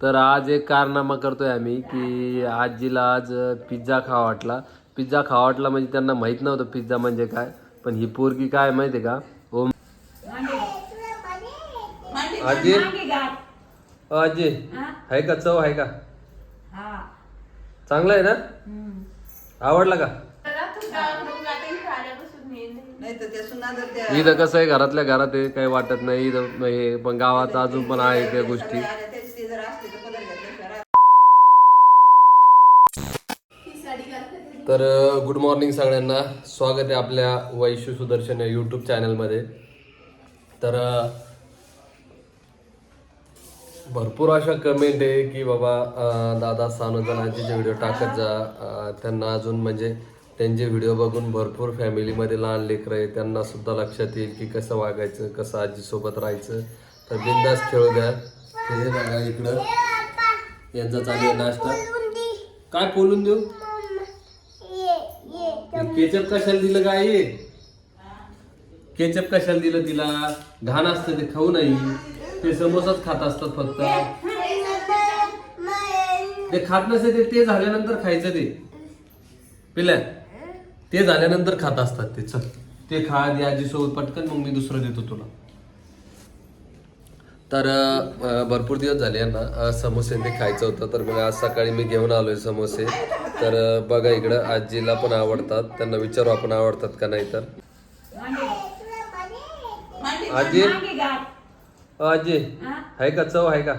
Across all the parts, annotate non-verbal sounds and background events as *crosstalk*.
तर आज एक कारनामा करतोय आम्ही की आजीला आज पिझ्झा खावा वाटला. पिझ्झा खावा वाटला म्हणजे त्यांना माहीत नव्हतं पिझ्झा म्हणजे काय. पण ही पोरगी काय माहिती का? ओम आजी? अ, आजी. आहे का? चव आहे का? चांगला आहे ना? आवडला का? नाही तर ते सुना जर त्या इथं कसं आहे घरातल्या घरात आहे काही वाटत नाही. इथं हे पण गावात अजून पण आहे त्या गोष्टी आल्या तेच ते जर असते तर पदर घेतल्याशिवाय तर गुड मॉर्निंग सगळ्यांना. स्वागत आहे आपल्या वैशू सुदर्शन या यूट्यूब चॅनलमध्ये तर भरपूर अशा कमेंट आहे की बाबा दादा सानोजनाचे जे व्हिडिओ टाकत जा. त्यांना अजून म्हणजे त्यांचे व्हिडिओ बघून भरपूर फॅमिलीमध्ये लहान लेकरं आहे. त्यांना सुद्धा लक्षात येईल की कसं वागायचं कसं आजीसोबत राहायचं. तर बिंदास खेळू द्या. हे बघा इकडं. यांचा चालू आहे नाश्ता. काय बोलून देऊ? केचप कशाला दिलं काय केचप कशाला दिलं तिला? घाण असतं ते खाऊ नाही. ते समोसाच खात असतात फक्त. ते खात नसते ते ते झाल्यानंतर खायचं ते. पिल्या? ते झाल्यानंतर खात असतात ते. चल ते खा आजी सोबत पटकन मग मी दुसरं देतो तुला. तर भरपूर दिवस झाले यांना. समोसे ते खायचं होतं तर मग आज सकाळी मी घेऊन आलोय समोसे. तर बघा इकडं आजीला पण आवडतात. त्यांना विचारू आपण आवडतात का नाही तर. आजी? आजी? आहे का? चव आहे का?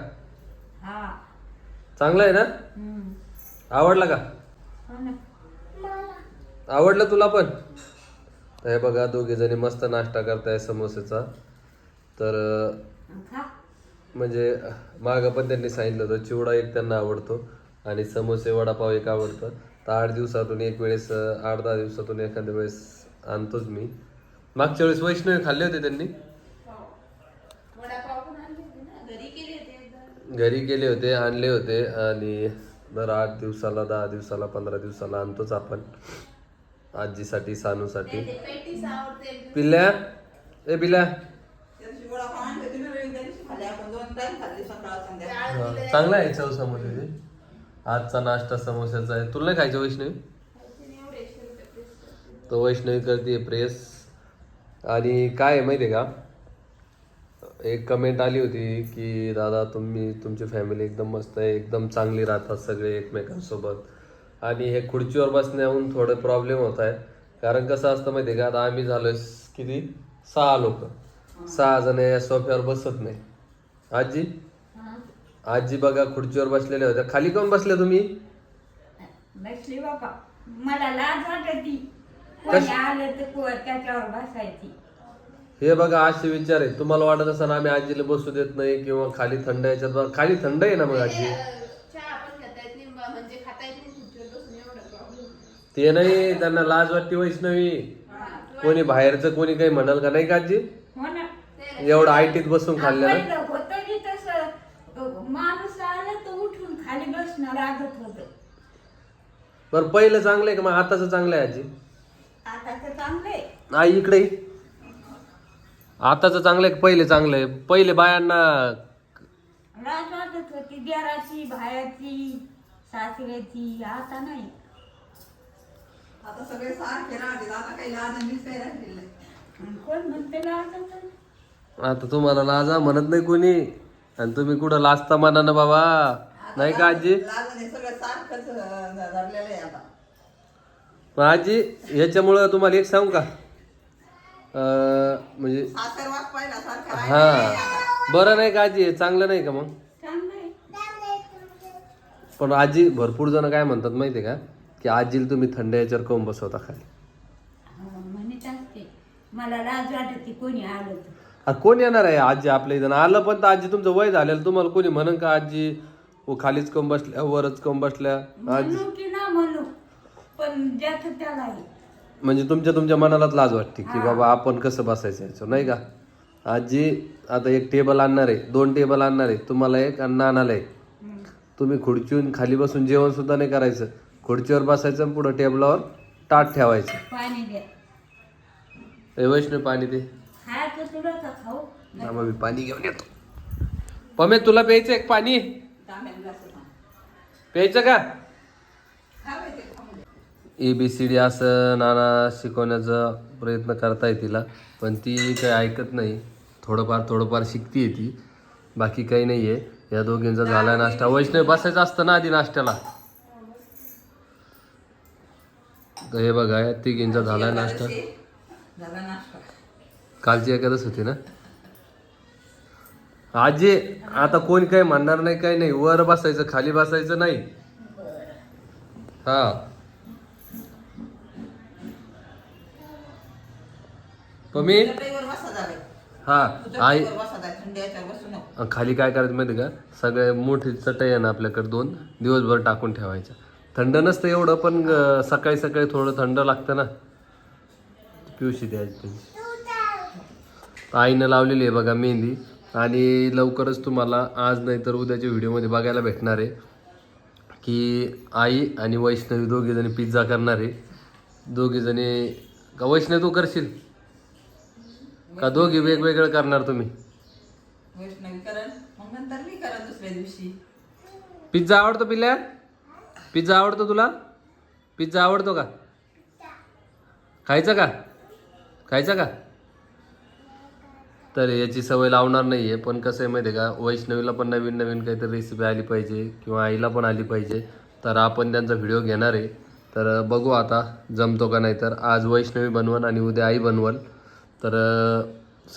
चांगला आहे ना? आवडला का? आवडलं तुला पण? हे बघा दोघे जणी मस्त नाश्ता करताय समोसेचा. तर म्हणजे मागं पण त्यांनी सांगितलं होतं चिवडा एक त्यांना आवडतो आणि समोसे वडापाव एक आवडतं. तर आठ दिवसातून एक वेळेस आठ दहा दिवसातून एखाद्या वेळेस आणतोच मी. मागच्या वेळेस वैष्णवी खाल्ले होते त्यांनी. घरी गेले होते आणले होते आणि दर आठ दिवसाला दहा दिवसाला पंधरा दिवसाला आणतोच आपण. आजीसाठी सानूसाठी. पिल्या ए पिल्या त्या दिवशी वडापाव आणले तुम्ही वेगळी त्या दिवशी खाल्ले आपण दोन टाइम खाल्ले सकाळ संध्याकाळ हा, चांगला आहे चव समोसे आजचा नाश्ता समोस्याचा आहे. तुला नाही खायचं वैष्णवी? तो वैष्णवी करते प्रेस आणि काय आहे माहिती आहे का? एक कमेंट आली होती की दादा तुम्ही तुमची फॅमिली एकदम मस्त आहे. एकदम चांगली राहतात सगळे एकमेकांसोबत. आणि हे खुर्चीवर बसण्याहून थोडं प्रॉब्लेम होत आहे. कारण कसं असतं माहिती आहे का? आता आम्ही झालोय किती? सहा लोक. सहा जण या सोफ्यावर बसत नाही. आजी? आजी बघा खुर्चीवर बसलेल्या होत्या खाली कोण बसले तुम्ही? बसली बाबा. मला लाज वाटती कोणी आलं तर को- त्याच्यावर बसायची. हे बघा असे विचार आहे तुम्हाला वाटत असं आम्ही आजीला बसू देत नाही किंवा खाली थंड याच्यात बघा, खाली थंड आहे ना मग आजी? ते नाही त्यांना लाज वाटते वैष्णवी. कोणी बाहेरचं कोणी काही म्हणाल का नाही का आजी? हो ना. एवढं आयटीत बसून खाल्लं ना की तसं अ, माणूस आलं तर उठून खाली बसणं लागत होतं. बरं पहिलं चांगलं आहे का मग? आताच चांगलं आहे आजी? आता तर चांगलंय आई इकडे ये. आताच चांगलं आहे का? पहिले चांगलं आहे? पहिले बायांना लाज वाटत होती देराची भायाची सासऱ्याची आता नाही. आता सगळे सारखे राहतील आता काही लाज मीच काही राहिलेलं नाही. आणि कोण म्हणते लाज होतं? आता तुम्हाला लाजा म्हणत नाही कोणी. आणि तुम्ही कुठं लाजता मनानं बाबा? नाही का आजी? लाज नाही सगळं सारखंच अं, धरलेलं आहे आता. मग आजी ह्याच्यामुळं तुम्हाला एक सांगू का? अं, म्हणजे पाहिला सारखा हा. बरं नाही का आजी? हे चांगलं नाही का मग? पण आजी भरपूर जण काय म्हणतात माहितीये का? की आजीला तुम्ही थंड याच्यावर कोण बसवता खाली. म्हणत असते. मला लाज वाटते कोणी आलं तर. अरे कोण येणार आहे आजी आपल्या इथं? आलं पण तर आजी तुमचं वय झालेलं. तुम्हाला कोणी म्हणन का आजी? ओ खालीच कम बसल्या वरच कम बसल्या? आजी म्हणू की ना म्हणू पण ज्याचं त्याला आहे. म्हणजे तुमच्या तुमच्या मनालाच लाज वाटते की बाबा आपण कसं बसायचं याच्यावर नाही का? आजी आता एक टेबल आणणार आहे दोन टेबल आणणार आहे तुम्हाला एक आणि नानाला एक. हम्म. तुम्ही खुर्चीहून खाली बसून जेवण सुद्धा नाही करायचं. खुर्चीवर बसायचं आणि पुढं टेबलावर ताट ठेवायचं. पाणी द्या. ए वैष्णव पाणी दे. खायचं तुला का खाऊ. थांबा मी पाणी घेऊन येतो. पमे तुला प्यायचं एक पाणी? प्यायचं का. ए बी सी डी असं नाना शिकवण्याचा प्रयत्न करताय तिला पण ती काही ऐकत नाही. थोडंफार थोडंफार शिकतीये ती. बाकी काही नाही आहे या दोघींचा झाला नाश्ता. वैष्णव बसायचं असतं ना आधी नाश्त्याला? तर हे बघा या तिघींचा झाला नाश्ता. कालची एखादच होती ना? आजी आता कोण काही म्हणणार नाही काही नाही. वर बसायचं खाली बसायचं नाही. हा. तुम्ही हा आई चटईवर बसा जावे थंडी याच्यावर बसू नको. खाली काय करायचं माहिती का? सगळे मोठी चटई आहे ना आपल्याकडे दोन दिवसभर टाकून ठेवायच्या. थंड नसतं एवढं पण सकाळी सकाळी थोडं थंड लागतं ना. पिवशी द्यायची. आईनं लावलेली आहे बघा मेहंदी. आणि लवकरच तुम्हाला आज नाही तर उद्याच्या व्हिडिओमध्ये बघायला भेटणार आहे की आई आणि वैष्णवी दोघी जणी पिझ्झा करणार आहे. दोघी जणी का वैष्णवी तू करशील? का दोघी वेगवेगळं करणार तुम्ही? वैष्णवी करण. मग नंतर मी करण दुसऱ्या दिवशी. पिझ्झा आवडतो पिल्ल्या? पिझ्झा आवडतो तुला? पिझ्झा आवडतो का? खायचा का? खायचा का? तर याची सवय लावणार नाही आहे पण कसं आहे माहिती आहे का वैष्णवीला पण नवीन नवीन काहीतरी रेसिपी आली पाहिजे किंवा आईला पण आली पाहिजे. तर आपण त्यांचा व्हिडिओ घेणार आहे. तर बघू आता जमतो का नाही तर. आज वैष्णवी बनवल आणि उद्या आई बनवल तर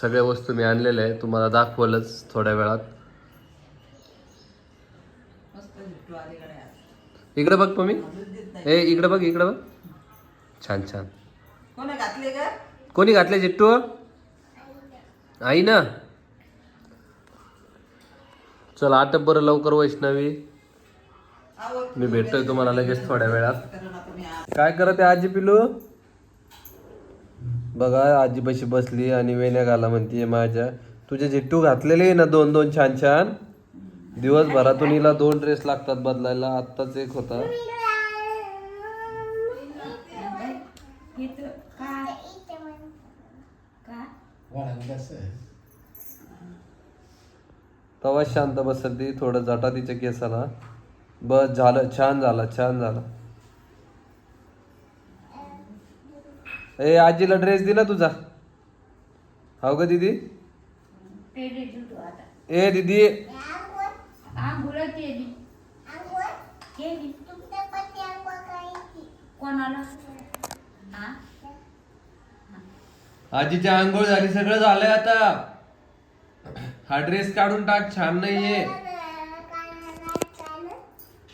सगळ्या वस्तू मी आणलेल्या आहे तुम्हाला दाखवलंच थोड्या वेळात. इकडे बघ नाही ए इकडे बघ इकडे बघ. छान छान. कोणी घातले चिट्टू? आई ना? चल आता बरं लवकर वैष्णवी. मी भेटतोय तुम्हाला लगेच थोड्या वेळात. काय करत आहे आजी पिलू बघा आजी बसली आणि वेण्या घाला म्हणतीये माझ्या. तुझे जिट्टू घातलेले आहे ना दोन दोन छान छान? दिवसभरातून हिला दोन ड्रेस लागतात बदलायला. आत्ताच एक होता इथं का का तेव्हा शांत बसल ती थोडं जटा तिच्या केसाला बस झालं छान झालं छान झालं. ए आजीला ड्रेस दे ना तुझा. हो ग दीदी? ए दीदी. कोणाला? हा आजीची आंघोळ झाली सगळं झालंय आता. हा ड्रेस काढून टाक छान नाहीये.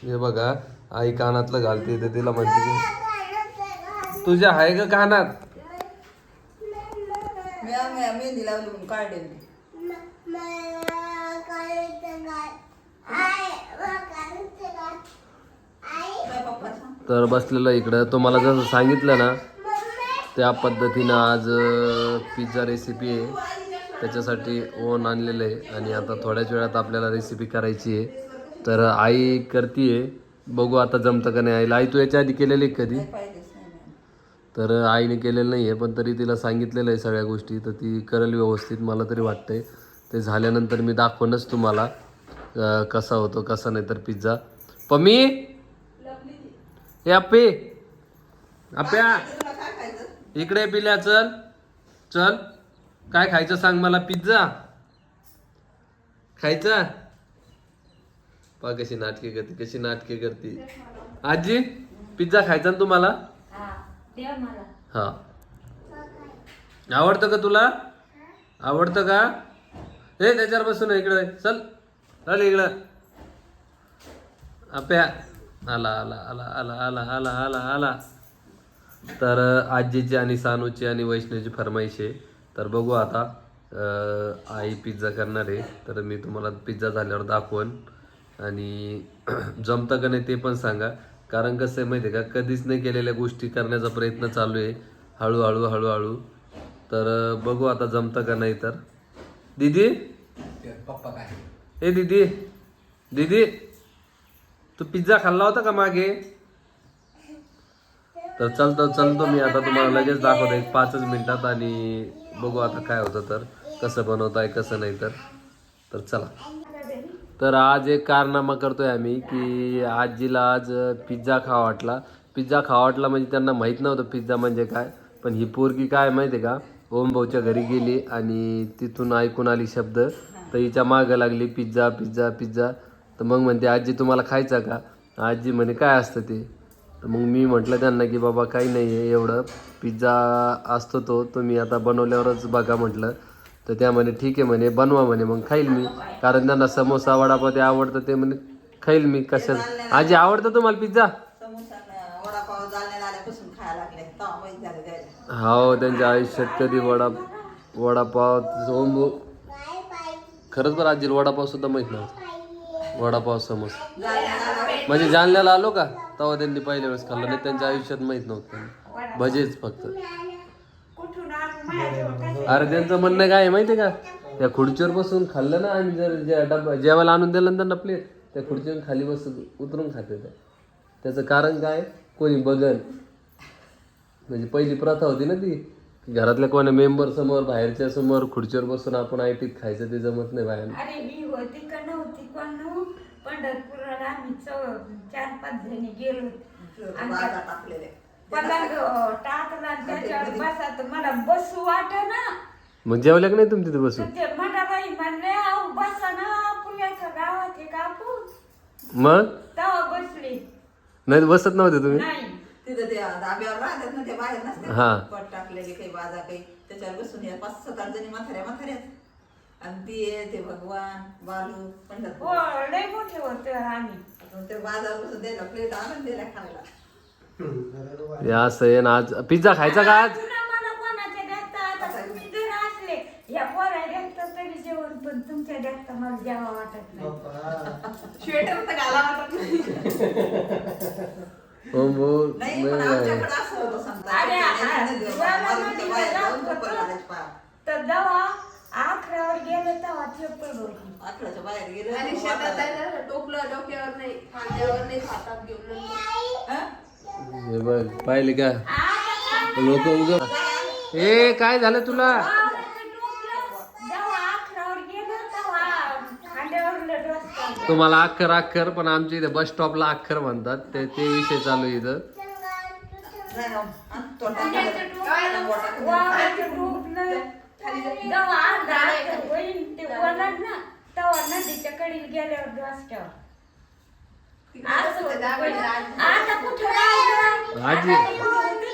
हे बघा आई कानातलं घालते तर तिला म्हणते की तुझ्या आहे ग कानात. मेहंदी लावली म्हणून काढले तर बसलेलं इकडं. तुम्हाला जसं सांगितलं ना त्या पद्धतीनं आज पिझ्झा रेसिपी आहे. त्याच्यासाठी ओन आणलेलं आहे. आणि आता थोड्याच वेळात आपल्याला रेसिपी करायची आहे. तर आई करतीये. बघू आता जमतं का नाही. आईला आई तू याच्या आधी केलेली आहे कधी? तर आईने केलेलं नाही आहे पण तरी तिला सांगितलेलं आहे सगळ्या गोष्टी. तर ती करेल व्यवस्थित मला तरी वाटतंय. ते झाल्यानंतर मी दाखवणच तुम्हाला कसा होतो कसा नाही तर पिझ्झा पम्मी! हे अप्पे! अप्प्या! इकडे पिल्या चल. चल. काय खायचं सांग मला पिझ्झा. खायचा? पा कशी नाटके करते कशी नाटके करते. आजी पिझ्झा खायचा ना तुम्हाला? हा आवडतं का तुला? आवडतं का? हे त्याच्यावर बसून इकडे. चल. चल इकडं. अप्या. आला आला आला आला आला आला आला आला. तर आजीची आणि सानूची आणि वैष्णवीची फरमाईश आहे. तर बघू आता आई पिझ्झा करणार आहे. तर मी तुम्हाला पिझ्झा झाल्यावर दाखवन. आणि *clears throat* जमतं का नाही ते पण सांगा. कारण कसं आहे माहिती आहे का कधीच नाही केलेल्या गोष्टी करण्याचा प्रयत्न चालू आहे. हळूहळू हळूहळू. तर बघू आता जमतं का नाही तर. दीदी? ए दीदी. दीदी तू पिझ्झा खाल्ला होता का मागे? तर चलतो चलतो. मी आता तुम्हाला लगेच दाखवतो. एक पाचच मिनिटात आणि बघू आता काय होतं तर कसं बनवताय कसं नाही तर. तर चला. तर आज एक कारनामा करतोय आम्ही की आजीला आज पिझ्झा खावा वाटला. पिझ्झा खावा वाटला म्हणजे त्यांना माहीत नव्हतं पिझ्झा म्हणजे काय. पण ही पोरगी काय माहिती आहे का? ओम भाऊच्या घरी गेली आणि तिथून ऐकून आली शब्द. तर हिच्या मागं लागली पिझ्झा पिझ्झा पिझ्झा. तर मग म्हणते आजी तुम्हाला खायचा का? आजी म्हणे काय असतं ते? तर मग मी म्हटलं त्यांना की बाबा काही नाही आहे एवढं पिझ्झा असतो तो तुम्ही आता बनवल्यावरच बघा म्हटलं. तर त्या म्हणे ठीक आहे म्हणे बनवा म्हणे मग खाईल मी. कारण त्यांना समोसा वडापाव ते आवडतं ते म्हणे खाईल मी कशात आजी आवडतं तुम्हाला पिझ्झा? हो त्यांच्या आयुष्यात कधी वडा वडापाव सोंबू. खरंच बरं आजी वडापाव सुद्धा माहीत नव्हतं. वडापाव समोसा. म्हणजे जालन्याला आलो का तेव्हा त्यांनी पहिल्या वेळेस खाल्लं नाही त्यांच्या आयुष्यात माहीत नव्हतं. भजेच फक्त. अरे त्यांचं म्हणणं काय आहे का? त्या खुर्चीवर बसून खाल्लं ना आणि जर डबा जेवायला आणून दिलं ना त्यांना प्लेट त्या खुर्चीवर खाली बसून उतरून खाते त्या त्याचं कारण काय? कोणी बघन. म्हणजे पहिली प्रथा होती ना ती घरातल्या कोणा मेंबर समोर बाहेरच्या समोर खुर्चीवर बसून आपण आयटीत खायचं ते जमत नाही बाहेर. आम्ही चौ चार पाच जणी गेलो. आणि टाकलेले पलंग टाकला आणि त्याच्यावर *laughs* बसा तर मला बसू वाट ना. मग जेवल्या का नाही तुम्ही तिथे बसून? तर ते म्हणाबाई म्हणले अहो बसा ना पुण्याच्या गावात हे काकू मग? तेव्हा बसली. नाही बसत नव्हते तुम्ही? नाही. तिथं ते धाब्यावर राहतात ना ते बाहेर नसते हा. पट टाकलेले काही बाजा काही. त्याच्यावर बसून या पाच सात आठ जणी म्हाताऱ्या आणि ती ते भगवान बालू हो पंढरपूर लय मोठे होते आम्ही. ते बाजार बसून द्यायला प्लेट आणून द्यायला खायला. हे असं आहे ना आज पिझ्झा खायचा का आज? तुला मला कोणाच्या देखता आता तुम्ही जर असले या पोरा देखता तरी जेवण पण तुमच्या मला जेवा वाटत नाही. स्वेटर तर घाला वाटत नाही. नाही पण नाही आमच्याकडे असं होतं समजा. अरे, हा, जाऊन गेले होती अकराच्या बाहेर गेलो आणि तर शेतात वाटायला. जायला डोकलं डोक्यावर नाही खांद्यावर नाही हातात घेऊन. हं? बघ पाहिले का? लोक उग ए काय झालं तुला? तुम्हाला अख्खर अख्खर पण आमच्या इथे बस स्टॉपला अख्खर म्हणतात. ते ते विषय चालू आहे इथं. नाही हं, तोंडात जेव्हा अर्धा अकरा होईन ते ओलांड ना तेव्हा नदीच्या कडीला गेल्यावर रस्त्यावर असं होतं पहिलं. आता कुठं राहिलं? आजी. आता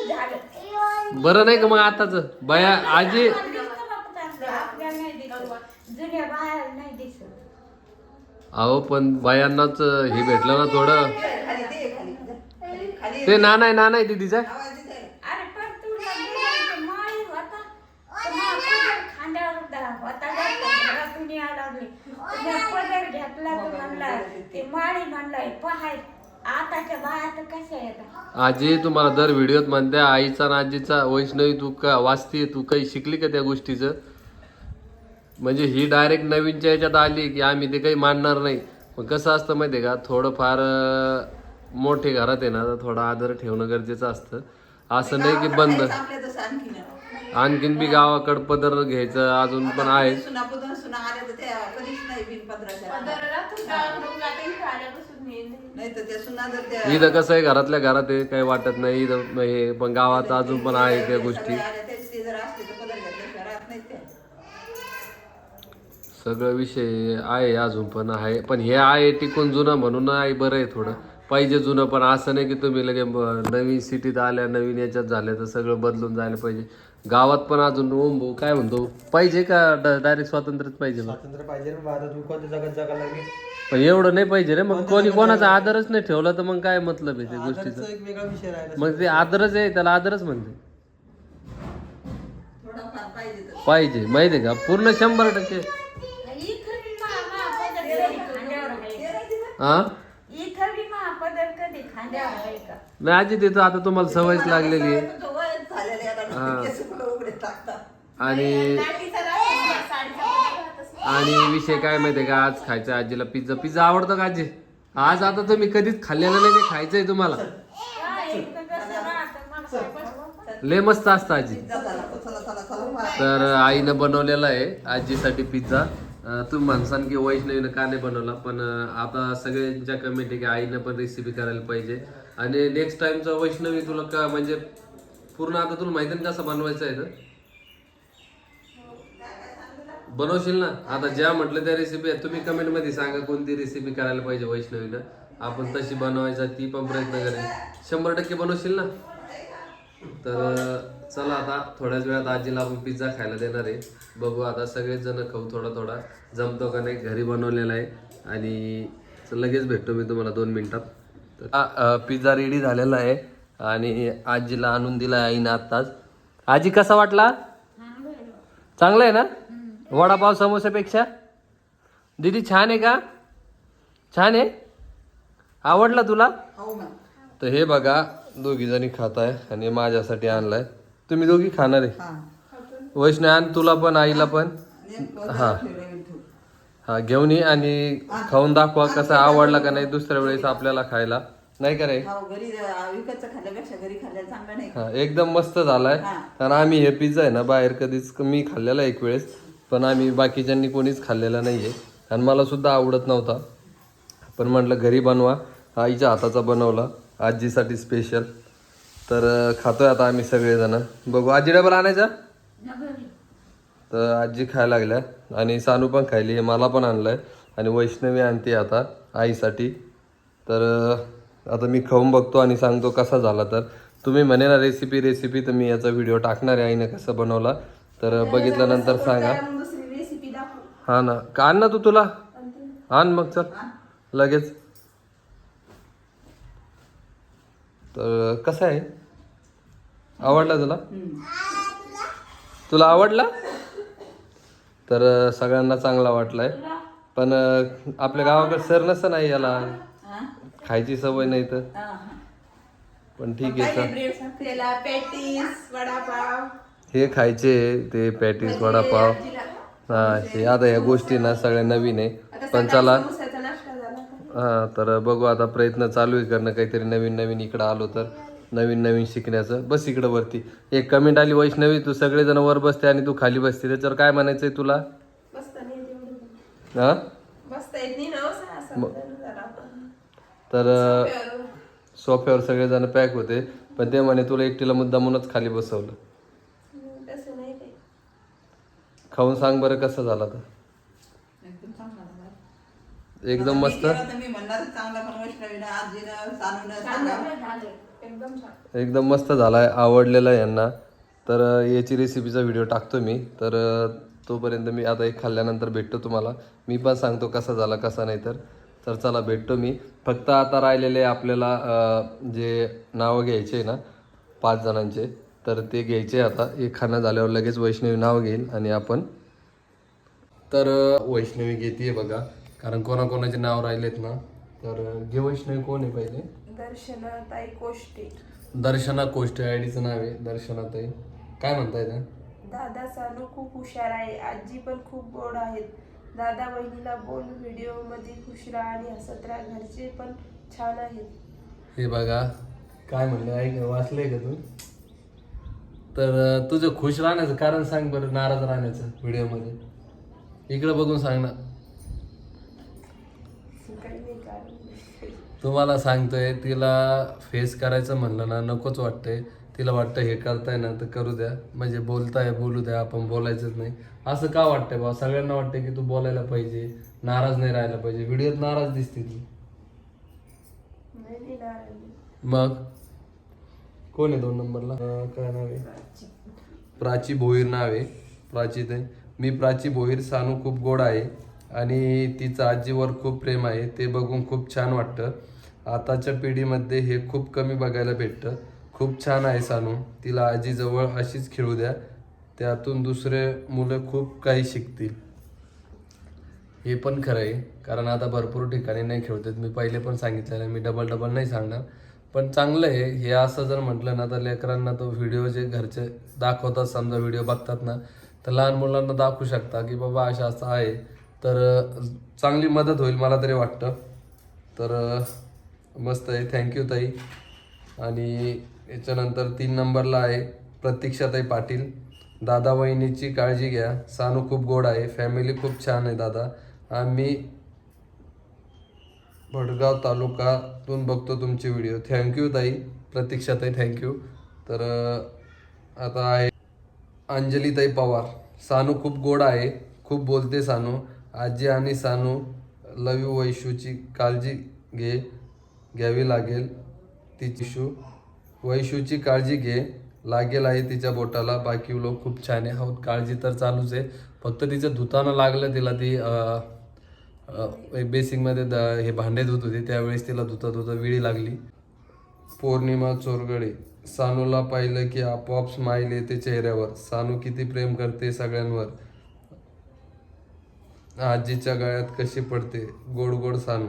झालं. बरं नाही का मग आताच? बया आजी. आपल्याला नाही दिसत. जुन्या बाहेर नाही दिसत. अहो पण बायांनाच हे भेटलं ना थोडं. खाली खाली. ते ना नाही ना नाही दीदीचा आवाज येते. अरे पण तुला गेलं माळी होता तर मग पदर खांद्यावर दा- होता घातला, घरातून यायला लागले मग पदर घेतला तर म्हणला ते माळी म्हणलाय पहाय आताच्या बाया तर कशा येतात आजी तुम्हाला दर व्हिडिओत म्हणते आईचा आणि आजीचा वैष्णवी तू का वाचतीये तू काही शिकली का त्या गोष्टीचं? म्हणजे ही डायरेक्ट नवीनच्या याच्यात आली की आम्ही ते काही मानणार नाही. पण कसं असतं माहिती आहे का थोडंफार अं, मोठे घरात आहे ना तर थोडा आदर ठेवणं गरजेचं असतं. असं नाही की बंद. आपल्या आणखीन बी गावाकडं पदर घ्यायचं अजून पण आहे. सुना पुतून सुना आल्या तर त्या कधीच नाही बिन पदराच्या. पदराला तू गावाकडून जाते इथे आल्यापासून मी नाही. नाही तर त्या सुना जर त्या इथं कसं आहे घरातल्या घरात आहे काही वाटत नाही इथं हे पण गावात अजून पण आहे त्या गोष्टी. सगळ्या आल्या त्याची ते जर असते तर पदर घेतल्याशिवाय राहत नाही त्या. सगळं विषय आहे अजून पण आहे. पण हे आहे टिकून जुनं म्हणून आहे बरं आहे थोडं. पाहिजे जुनं पण असं नाही की तुम्ही लगे ब- नवीन सिटीत आल्या नवीन याच्यात झाल्या तर सगळं बदलून जायला पाहिजे. गावात पण अजून ओम भाऊ काय म्हणतो? पाहिजे का डायरेक्ट स्वातंत्र्यच पाहिजे? स्वातंत्र्य पाहिजे ना बा, आता तू कोणत्या जगात जगायला लागली? पण एवढं नाही पाहिजे रे मग कोणी कोणाचा आदरच नाही ठेवला तर मग काय मतलब आहे त्या गोष्टीचा? आदरचा एक वेगळा विषय राहिला. मग ते आदरच आहे त्याला आदरच म्हणते. थोडाफार पाहिजे तर. पाहिजे माहिती आहे का? पूर्ण शंभर टक्के? हा इथं बी मा पदर कधी खांद्यावर आहे का? नाही आजी तिथं आता तुम्हाला सवयच लागलेली आहे तुमचं वयच झालेलं आहे आता हा. केस कुठं उघडे टाकतात. आणि. आणि विषय काय माहितीये का? आज खायचं आजीला पिझ्झा. पिझ्झा आवडतो का आजी? आज आता तुम्ही कधीच खाल्लेलं नाही ते खायचंय तुम्हाला? लय मस्त असतं आजी. पिझ्झा झाला तर चला चला चला. वा. तर आईनं बनवलेला आहे आजीसाठी पिझ्झा. अं, तुम्ही म्हणसान की वैष्णवीनं का नाही बनवला पण अं, आता सगळ्यांच्या कमेंट आहे की आईनं पण रेसिपी करायला पाहिजे. आणि नेक्स्ट टाइमचा वैष्णवी तुला का म्हणजे पूर्ण आता तुला माहिती आहे ना कसं बनवायचं आहे तर बनवशील ना? आता ज्या म्हटलं त्या रेसिपी आहेत तुम्ही कमेंटमध्ये सांगा कोणती रेसिपी करायला पाहिजे वैष्णवीनं. आपण तशी बनवायचा ती पण प्रयत्न करेल शंभर टक्के बनवशील ना? तर चला आता थोड्याच वेळात आजीला आपण पिझ्झा खायला देणार आहे. बघू आता सगळेच जण खाऊ थोडा थोडा. जमतो का नाही घरी बनवलेला आहे. आणि लगेच भेटतो मी तुम्हाला दोन मिनटात. तर पिझ्झा रेडी झालेला आहे. आणि आजीला आणून दिला आईनं आत्ताच. आजी कसा वाटला? चांगला आहे ना? वडापाव समोसापेक्षा? दीदी छान आहे का? छान आहे? आवडला तुला? हो तर हे बघा दोघी जणी खात आहे आणि माझ्यासाठी आणलाय. तुम्ही दोघी खाणार आहे. वैष्णव आण तुला पण आईला पण. हा. हा घेऊन ये आणि खाऊन दाखवा कसा आवडला का नाही दुसऱ्या वेळेस आपल्याला खायला. नाही का रे? हो घरी अं, विकतचं खाल्ल्यापेक्षा घरी खाल्ल्याला चांगलं नाही हा एकदम मस्त झालाय. कारण आम्ही हे पिझ्झा आहे ना बाहेर कधीच मी खाल्लेला एक वेळेस पण आम्ही बाकीच्यांनी कोणीच खाल्लेला नाहीये. आणि मला सुद्धा आवडत नव्हता. पण म्हटलं घरी बनवा. आईच्या हाताचा बनवला. आजीसाठी स्पेशल तर अं, खातोय आता आम्ही सगळेजण. बघू आजी डबल आणायचा? तर आजी खायला लागल्या. आणि सानू पण खायली. मला पण आणलंय. आणि वैष्णवी आणते आता आईसाठी. तर अं, आता मी खाऊन बघतो आणि सांगतो कसा झाला तर. तुम्ही म्हणे ना रेसिपी रेसिपी तर मी याचा व्हिडिओ टाकणार आहे आईने कसं बनवला. तर बघितल्यानंतर सांगा. हा ना. का आण ना तू तुला? आण मग चल. लगेच. तर कसं आहे? आवडला तुला? तुला आवडला? तर सगळ्यांना चांगला वाटलाय. पण आपल्या गावाकडे सर नसतं नाही याला? खायची सवय नाही तर. पण ठीक आहे. त्याला पॅटीस वडापाव. हे खायचे ते पॅटीस वडापाव. हा हे आता या गोष्टी ना सगळ्या नवीन आहे. पण चला? हा तर बघू आता प्रयत्न चालू आहे करणं. काहीतरी नवीन नवीन इकडं आलो तर. नवीन नवीन शिकण्याचं. बस इकडं वरती. एक कमेंट आली वैष्णवी तू सगळेजण वर बसते आणि तू खाली बसते. त्याच्यावर काय म्हणायचंय तुला. हा बसता येत नाही ना असं असं जरा. तर. सोफ्यावर सगळेजण पॅक होते पण ते म्हणे तुला एकटीला मुद्दामूनच खाली बसवलं. खाऊन सांग बरं कसं झाला तर एकदम झाला. मस्त? एकदम छान. एकदम मस्त झालाय आवडलेला आहे यांना. तर याची रेसिपीचा व्हिडिओ टाकतो मी. तर तोपर्यंत मी आता एक खाल्ल्यानंतर भेटतो तुम्हाला. मी पण सांगतो कसा झाला कसा नाही तर. तर चला भेटतो मी. फक्त आता राहिलेले आपल्याला जे नावं घ्यायचे आहे ना पाच जणांचे तर ते घ्यायचे आता. हे खाणं झाल्यावर लगेच वैष्णवी नाव घेईल आणि आपण तर वैष्णवी घेते बघा. कारण कोणाकोणाचे नाव राहिलेत ना तर घे वैष्णवी कोण आहे पहिले? दर्शना ताई कोष्टे. दर्शना कोष्टे आयडीचं नाव आहे दर्शनाताई. काय म्हणताय ना दादा सानू खूप हुशार आहे आजी पण खूप गोड आहेत. दादा बहिणीला बोल व्हिडिओमध्ये खुश राहा आणि हसत राहा घरचे पण छान आहेत. हे बघा काय म्हणलं ऐक वाचलंय का तू? तर तुझं खुश राहण्याचं कारण सांग बरं नाराज राहण्याचं व्हिडिओमध्ये इकडं बघून सांग ना. तुम्हाला सांगतोय तिला फेस करायचं म्हणलं ना नकोच वाटतंय. तिला वाटतं हे करताय ना तर करू द्या. म्हणजे बोलताय बोलू द्या आपण बोलायचंच नाही. असं का वाटतंय बा सगळ्यांना वाटतंय की तू बोलायला पाहिजे नाराज नाही राहायला पाहिजे. व्हिडिओत नाराज दिसते ती. नाही नाही नाराज मग? कोण आहे दोन नंबरला? काय नाव आहे? प्राची भोईर नाव आहे. प्राची ते. मी प्राची भोईर सानू खूप गोड आहे. आणि तिचं आजीवर खूप प्रेम आहे. ते बघून खूप छान वाटतं. आताच्या पिढीमध्ये हे खूप कमी बघायला भेटतं. खूप छान आहे सानू. तिला आजीजवळ अशीच खेळू द्या. त्यातून दुसरे मुलं खूप काही शिकतील. हे पण खरं आहे. कारण आता भरपूर ठिकाणी नाही खेळतात मी पहिले पण सांगितलेलं मी डबल डबल नाही सांगणार. पण चांगलं आहे. हे असं जर म्हटलं ना तर लेकरांना तो व्हिडिओ जे घरचे दाखवतात समजा व्हिडिओ बघतात ना तर लहान मुलांना दाखवू शकता की बाबा असं असं आहे. तर चांगली मदत होईल मला तरी वाटतं. तर मस्त आहे. थँक्यू ताई. आणि याच्यानंतर तीन नंबरला आहे प्रतीक्षाताई पाटील. दादा वहिनीची काळजी घ्या. सानू खूप गोड आहे. फॅमिली खूप छान आहे दादा. आम्ही भडगाव तालुकातून बघतो तुमचे व्हिडिओ. थँक्यू ताई. प्रतीक्षाताई थँक्यू तर आता आहे अंजलीताई पवार. सानू खूप गोड आहे. खूप बोलते सानू. आजी आणि सानू लव यू वैशूची काळजी घे घ्यावी लागेल तिची. शू वैशूची काळजी घे. लागेल आहे तिच्या बोटाला. बाकी लोक खूप छान आहे. हो काळजी तर चालूच आहे. फक्त तिचं धुताना लागलं तिला ती बेसिंगमध्ये द हे भांडे धुत होते. त्यावेळेस तिला धुता धुता विळी लागली. पौर्णिमा चोरगडे. सानूला पाहिलं की आपोआप स्माईल येते चेहऱ्यावर. सानू किती प्रेम करते सगळ्यांवर. आजीच्या गळ्यात कशी पडते? गोड गोड सानू.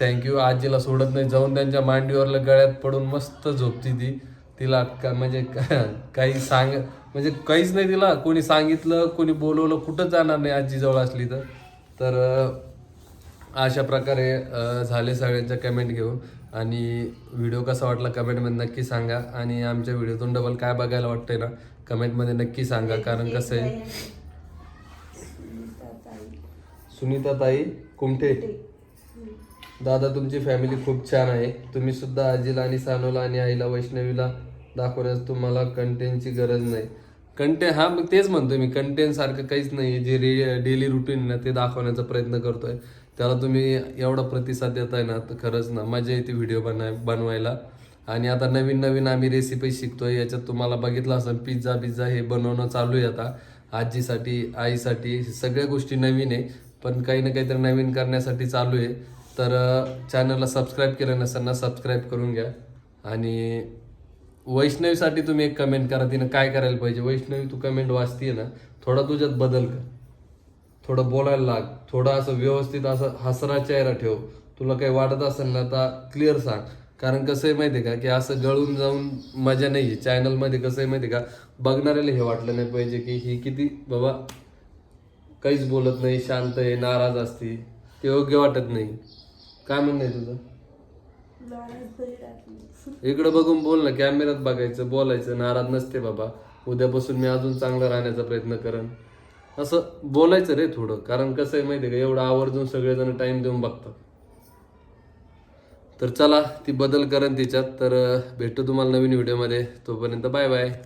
थँक्यू आजीला सोडत नाही. जाऊन त्यांच्या मांडीवरला गळ्यात पडून मस्त झोपती ती. तिला का म्हणजे *laughs* काही सांग म्हणजे काहीच नाही तिला. कोणी सांगितलं कोणी बोलवलं कुठंच जाणार नाही आजी जवळ असली तर. तर अशा प्रकारे झाले सगळ्यांच्या कमेंट घेऊन. आणि व्हिडिओ कसा वाटला कमेंटमध्ये नक्की सांगा. आणि आमच्या व्हिडिओतून डबल काय बघायला वाटतंय ना कमेंटमध्ये नक्की सांगा. कारण कसं आहे सुनीता ताई कुमठे. दादा तुमची फॅमिली खूप छान आहे. तुम्ही सुद्धा आजीला आणि सानूला आणि आईला वैष्णवीला दाखवण्यास तुम्हाला कंटेंटची गरज नाही. कंटेंट हा मग तेच म्हणतोय मी कंटेंट सारखं काहीच नाही जे रे डेली रुटीन ना ते दाखवण्याचा प्रयत्न करतोय. त्याला तुम्ही एवढा प्रतिसाद देताय ना तर खरंच ना मजा येते व्हिडिओ बनाय बनवायला. आणि आता नवीन नवीन आम्ही रेसिपी शिकतोय. याच्यात तुम्हाला बघितलं असेल पिझ्झा पिझ्झा हे बनवणं चालू आहे आता. आजीसाठी आईसाठी सगळ्या गोष्टी नवीन आहे. पण काही ना काहीतरी नवीन करण्यासाठी चालू आहे. तर चॅनलला सबस्क्राईब केलं नसताना सबस्क्राईब करून घ्या. आणि वैष्णवीसाठी तुम्ही एक कमेंट करा तिनं काय करायला पाहिजे? वैष्णवी तू कमेंट वाचतीये ना थोडा तुझ्यात बदल कर. थोडं बोलायला लाग. थोडं असं व्यवस्थित असं हसरा चेहरा ठेव. तुला काही वाटत असेल ना तर क्लिअर सांग. कारण कसं आहे माहिती आहे का की असं गळून जाऊन मजा नाही आहे. चॅनलमध्ये कसं आहे माहिती आहे का बघणाऱ्याला हे वाटलं नाही पाहिजे की ही किती बाबा काहीच बोलत नाही शांत आहे नाराज असते. ते योग्य वाटत नाही. काय म्हणणं आहे तुझं. इकडं बघून बोल ना कॅमेऱ्यात बघायचं बोलायचं. नाराज नसते बाबा. उद्यापासून मी अजून चांगलं राहण्याचा प्रयत्न करेन. असं बोलायचं रे थोडं. कारण कसं आहे माहिती आहे का? एवढं आवर्जून सगळेजण टाइम देऊन बघतात. तर चला ती बदल करेन तिच्यात. तर अं, भेटू तुम्हाला नवीन व्हिडिओमध्ये तोपर्यंत बाय बाय